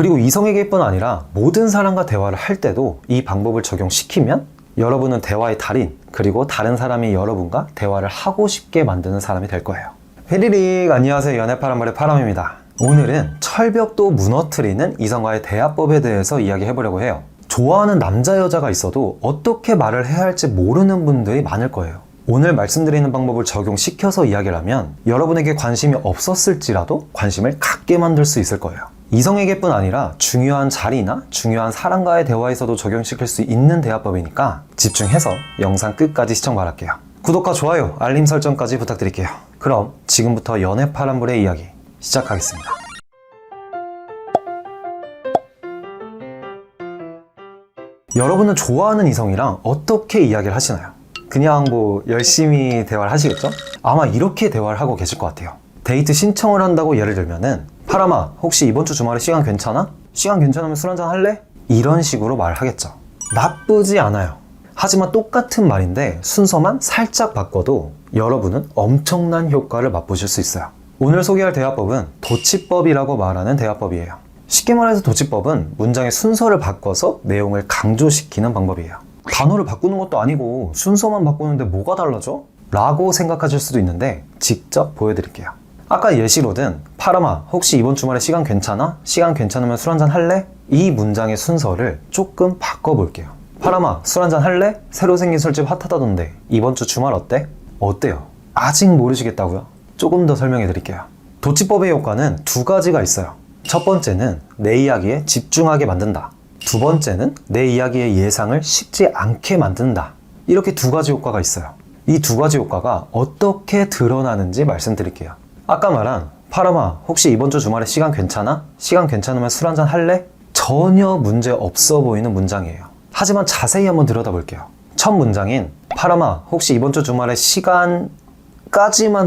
그리고 이성에게뿐 아니라 모든 사람과 대화를 할 때도 이 방법을 적용시키면 여러분은 대화의 달인, 그리고 다른 사람이 여러분과 대화를 하고 싶게 만드는 사람이 될 거예요. 헤리릭, 안녕하세요. 연애파란말의 파람입니다. 오늘은 철벽도 무너뜨리는 이성과의 대화법에 대해서 이야기해 보려고 해요. 좋아하는 남자, 여자가 있어도 어떻게 말을 해야 할지 모르는 분들이 많을 거예요. 오늘 말씀드리는 방법을 적용시켜서 이야기를 하면 여러분에게 관심이 없었을지라도 관심을 갖게 만들 수 있을 거예요. 이성에게뿐 아니라 중요한 자리나 중요한 사람과의 대화에서도 적용시킬 수 있는 대화법이니까 집중해서 영상 끝까지 시청 바랄게요. 구독과 좋아요, 알림 설정까지 부탁드릴게요. 그럼 지금부터 연애 파란불의 이야기 시작하겠습니다. 여러분은 좋아하는 이성이랑 어떻게 이야기를 하시나요? 그냥 뭐 열심히 대화를 하시겠죠? 아마 이렇게 대화를 하고 계실 것 같아요. 데이트 신청을 한다고 예를 들면은 파라마 혹시 이번 주 주말에 시간 괜찮아? 시간 괜찮으면 술 한잔 할래? 이런 식으로 말하겠죠. 나쁘지 않아요. 하지만 똑같은 말인데 순서만 살짝 바꿔도 여러분은 엄청난 효과를 맛보실 수 있어요. 오늘 소개할 대화법은 도치법이라고 말하는 대화법이에요. 쉽게 말해서 도치법은 문장의 순서를 바꿔서 내용을 강조시키는 방법이에요. 단어를 바꾸는 것도 아니고 순서만 바꾸는데 뭐가 달라져? 라고 생각하실 수도 있는데 직접 보여드릴게요. 아까 예시로든 파라마 혹시 이번 주말에 시간 괜찮아? 시간 괜찮으면 술 한잔 할래? 이 문장의 순서를 조금 바꿔볼게요. 파라마 술 한잔 할래? 새로 생긴 술집 핫하다던데 이번 주 주말 어때? 어때요? 아직 모르시겠다고요? 조금 더 설명해 드릴게요. 도치법의 효과는 두 가지가 있어요. 첫 번째는 내 이야기에 집중하게 만든다. 두 번째는 내 이야기의 예상을 쉽지 않게 만든다. 이렇게 두 가지 효과가 있어요. 이 두 가지 효과가 어떻게 드러나는지 말씀드릴게요. 아까 말한 파라마 혹시 이번 주 주말에 시간 괜찮아? 시간 괜찮으면 술 한잔 할래? 전혀 문제 없어 보이는 문장이에요. 하지만 자세히 한번 들여다볼게요. 첫 문장인 파라마 혹시 이번 주 주말에 시간까지만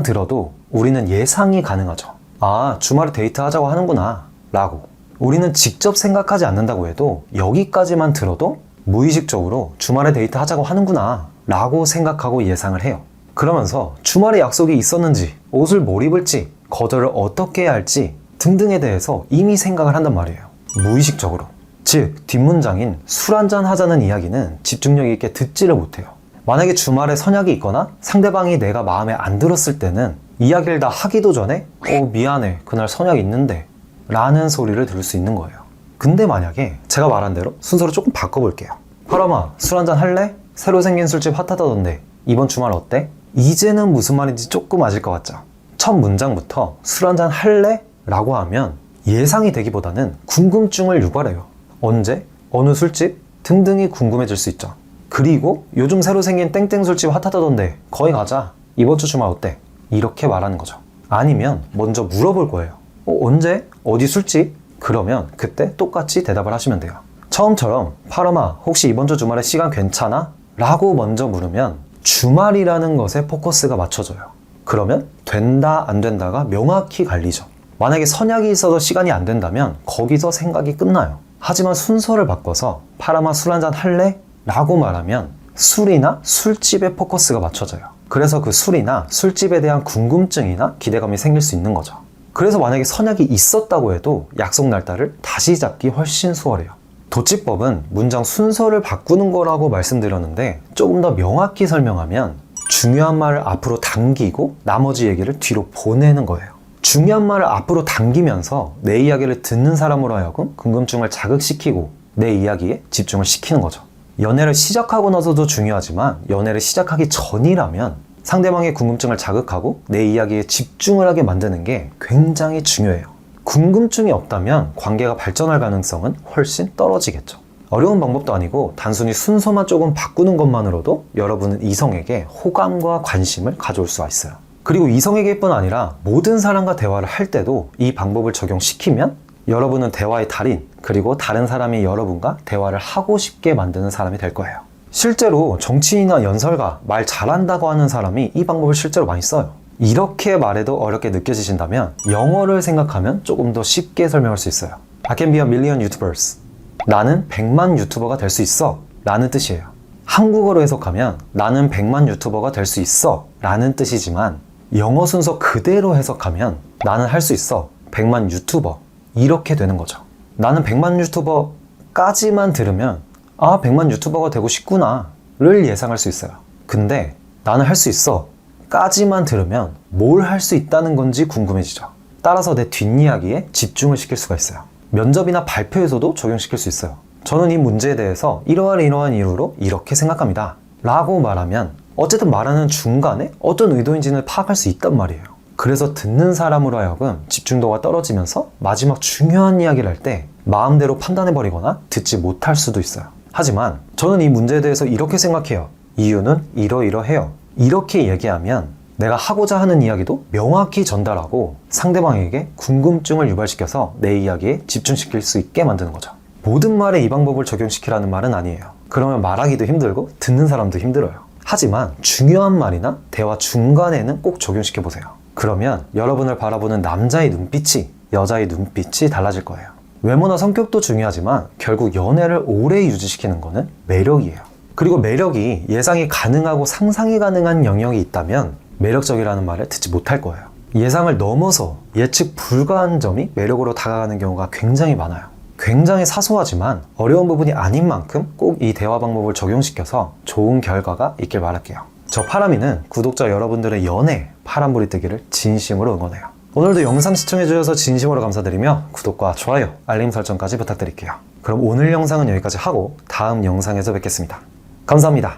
들어도 우리는 예상이 가능하죠. 아 주말에 데이트 하자고 하는구나 라고 우리는 직접 생각하지 않는다고 해도 여기까지만 들어도 무의식적으로 주말에 데이트 하자고 하는구나 라고 생각하고 예상을 해요. 그러면서 주말에 약속이 있었는지, 옷을 뭘 입을지, 거절을 어떻게 해야 할지 등등에 대해서 이미 생각을 한단 말이에요. 무의식적으로. 즉, 뒷문장인 술 한잔 하자는 이야기는 집중력 있게 듣지를 못해요. 만약에 주말에 선약이 있거나 상대방이 내가 마음에 안 들었을 때는 이야기를 다 하기도 전에 어 미안해 그날 선약 있는데 라는 소리를 들을 수 있는 거예요. 근데 만약에 제가 말한 대로 순서를 조금 바꿔볼게요. 파라마 술 한잔 할래? 새로 생긴 술집 핫하다던데 이번 주말 어때? 이제는 무슨 말인지 조금 아실 것 같죠? 첫 문장부터 술 한잔 할래? 라고 하면 예상이 되기보다는 궁금증을 유발해요. 언제? 어느 술집? 등등이 궁금해질 수 있죠. 그리고 요즘 새로 생긴 땡땡 술집 핫하다던데 거기 가자. 이번 주 주말 어때? 이렇게 말하는 거죠. 아니면 먼저 물어볼 거예요. 어, 언제? 어디 술집? 그러면 그때 똑같이 대답을 하시면 돼요. 처음처럼 파라마 혹시 이번 주 주말에 시간 괜찮아? 라고 먼저 물으면 주말이라는 것에 포커스가 맞춰져요. 그러면 된다 안 된다가 명확히 갈리죠. 만약에 선약이 있어서 시간이 안 된다면 거기서 생각이 끝나요. 하지만 순서를 바꿔서 파라마 술 한잔 할래? 라고 말하면 술이나 술집에 포커스가 맞춰져요. 그래서 그 술이나 술집에 대한 궁금증이나 기대감이 생길 수 있는 거죠. 그래서 만약에 선약이 있었다고 해도 약속 날짜를 다시 잡기 훨씬 수월해요. 도치법은 문장 순서를 바꾸는 거라고 말씀드렸는데 조금 더 명확히 설명하면 중요한 말을 앞으로 당기고 나머지 얘기를 뒤로 보내는 거예요. 중요한 말을 앞으로 당기면서 내 이야기를 듣는 사람으로 하여금 궁금증을 자극시키고 내 이야기에 집중을 시키는 거죠. 연애를 시작하고 나서도 중요하지만 연애를 시작하기 전이라면 상대방의 궁금증을 자극하고 내 이야기에 집중을 하게 만드는 게 굉장히 중요해요. 궁금증이 없다면 관계가 발전할 가능성은 훨씬 떨어지겠죠. 어려운 방법도 아니고 단순히 순서만 조금 바꾸는 것만으로도 여러분은 이성에게 호감과 관심을 가져올 수가 있어요. 그리고 이성에게뿐 아니라 모든 사람과 대화를 할 때도 이 방법을 적용시키면 여러분은 대화의 달인, 그리고 다른 사람이 여러분과 대화를 하고 싶게 만드는 사람이 될 거예요. 실제로 정치인이나 연설가, 말 잘한다고 하는 사람이 이 방법을 실제로 많이 써요. 이렇게 말해도 어렵게 느껴지신다면 영어를 생각하면 조금 더 쉽게 설명할 수 있어요. I can be a million YouTubers. 나는 100만 유튜버가 될 수 있어. 라는 뜻이에요. 한국어로 해석하면 나는 100만 유튜버가 될 수 있어. 라는 뜻이지만 영어 순서 그대로 해석하면 나는 할 수 있어. 100만 유튜버. 이렇게 되는 거죠. 나는 100만 유튜버까지만 들으면 아 100만 유튜버가 되고 싶구나 를 예상할 수 있어요. 근데 나는 할 수 있어 까지만 들으면 뭘 할 수 있다는 건지 궁금해지죠. 따라서 내 뒷이야기에 집중을 시킬 수가 있어요. 면접이나 발표에서도 적용시킬 수 있어요. 저는 이 문제에 대해서 이러한 이러한 이유로 이렇게 생각합니다. 라고 말하면 어쨌든 말하는 중간에 어떤 의도인지는 파악할 수 있단 말이에요. 그래서 듣는 사람으로 하여금 집중도가 떨어지면서 마지막 중요한 이야기를 할 때 마음대로 판단해버리거나 듣지 못할 수도 있어요. 하지만 저는 이 문제에 대해서 이렇게 생각해요. 이유는 이러이러해요. 이렇게 얘기하면 내가 하고자 하는 이야기도 명확히 전달하고 상대방에게 궁금증을 유발시켜서 내 이야기에 집중시킬 수 있게 만드는 거죠. 모든 말에 이 방법을 적용시키라는 말은 아니에요. 그러면 말하기도 힘들고 듣는 사람도 힘들어요. 하지만 중요한 말이나 대화 중간에는 꼭 적용시켜 보세요. 그러면 여러분을 바라보는 남자의 눈빛이 여자의 눈빛이 달라질 거예요. 외모나 성격도 중요하지만 결국 연애를 오래 유지시키는 거는 매력이에요. 그리고 매력이 예상이 가능하고 상상이 가능한 영역이 있다면 매력적이라는 말을 듣지 못할 거예요. 예상을 넘어서 예측 불가한 점이 매력으로 다가가는 경우가 굉장히 많아요. 굉장히 사소하지만 어려운 부분이 아닌 만큼 꼭 이 대화 방법을 적용시켜서 좋은 결과가 있길 바랄게요. 저 파라미는 구독자 여러분들의 연애 파란불이 뜨기를 진심으로 응원해요. 오늘도 영상 시청해주셔서 진심으로 감사드리며 구독과 좋아요, 알림 설정까지 부탁드릴게요. 그럼 오늘 영상은 여기까지 하고 다음 영상에서 뵙겠습니다. 감사합니다.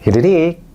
히리릭